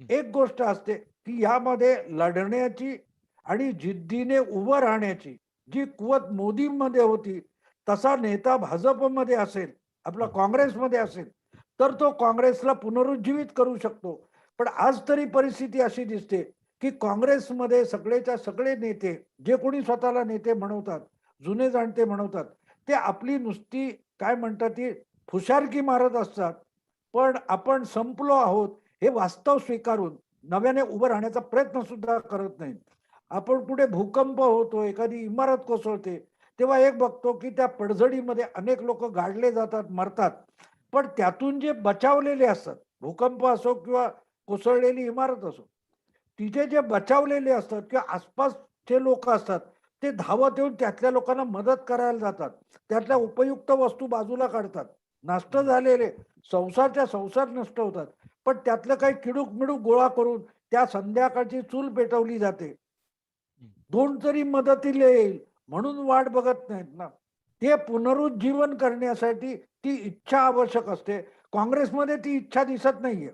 एक गोष्ट असते की यामध्ये लढण्याची आणि जिद्दीने उभं राहण्याची जी कुवत मोदींमध्ये होती तसा नेता भाजपमध्ये असेल आपला काँग्रेसमध्ये असेल तर तो काँग्रेसला पुनरुज्जीवित करू शकतो. पण आज तरी परिस्थिती अशी दिसते की काँग्रेसमध्ये सगळेच्या सगळे नेते जे कोणी स्वतःला नेते म्हणवतात जुने जाणते म्हणवतात ते आपली नुसती काय म्हणतात ती फुशारकी मारत असतात. पण आपण संपलो आहोत हे वास्तव स्वीकारून नव्याने उभं राहण्याचा प्रयत्न सुद्धा करत नाही आपण कुठे भूकंप होतो एखादी इमारत कोसळते तेव्हा एक बघतो की त्या पडझडीमध्ये अनेक लोक गाडले जातात मरतात. पण त्यातून जे बचावलेले असतात भूकंप असो किंवा कोसळलेली इमारत असो तिथे जे बचावलेले असतात किंवा आसपासचे लोक असतात ते धावत येऊन त्यातल्या लोकांना मदत करायला जातात. त्यातल्या उपयुक्त वस्तू बाजूला काढतात. नष्ट झालेले संसारच्या संसार नष्ट होतात. पण त्यातलं काही किडूक मिडूक गोळा करून त्या संध्याकाळची चूल पेटवली जाते. दोन तरी मदतीला येईल म्हणून वाट बघत नाहीत ना. ते पुनरुज्जीवन करण्यासाठी ती इच्छा आवश्यक असते. काँग्रेसमध्ये ती इच्छा दिसत नाहीये.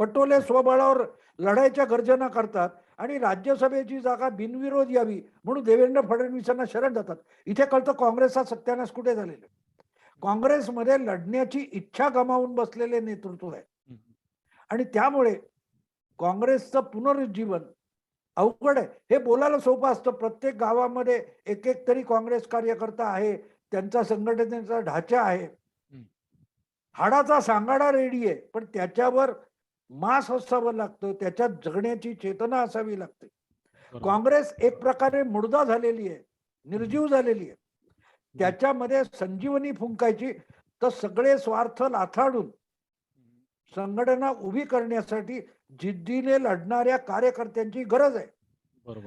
पटोले स्वबळावर लढायच्या गर्जना करतात आणि राज्यसभेची जागा बिनविरोध यावी म्हणून देवेंद्र फडणवीसांना शरण जातात. इथे कळतं काँग्रेसचा सत्यानाश कुठे झालेला काँग्रेसमध्ये लढण्याची इच्छा गमावून बसलेले नेतृत्व आहे. आणि त्यामुळे काँग्रेसचं पुनरुज्जीवन अवघड आहे. हे बोलायला सोपं असतं. प्रत्येक गावामध्ये एक एक तरी काँग्रेस कार्यकर्ता आहे. त्यांचा संघटनेचा ढाचा आहे. हाडाचा सांगाडा रेडी आहे. पण त्याच्यावर मास असावं लागतं. त्याच्यात जगण्याची चेतना असावी लागते. काँग्रेस एक प्रकारे मुडदा झालेली आहे. निर्जीव झालेली आहे. त्याच्यामध्ये संजीवनी फुंकायची. तर सगळे स्वार्थ लाथाडून संघटना उभी करण्यासाठी जिद्दीने लढणाऱ्या कार्यकर्त्यांची गरज आहे.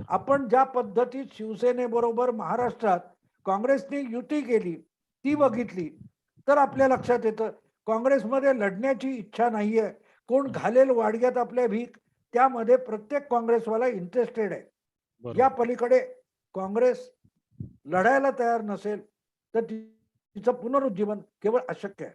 आपण ज्या पद्धतीत शिवसेनेबरोबर महाराष्ट्रात काँग्रेसने युती केली ती बघितली तर आपल्या लक्षात येतं काँग्रेसमध्ये लढण्याची इच्छा नाहीये कोण घालेल वाडग्यात आपल्या भीक त्यामध्ये प्रत्येक काँग्रेसवाला इंटरेस्टेड आहे. या पलीकडे काँग्रेस लढायला तयार नसेल तर ती- तिचं पुनरुज्जीवन केवळ अशक्य आहे.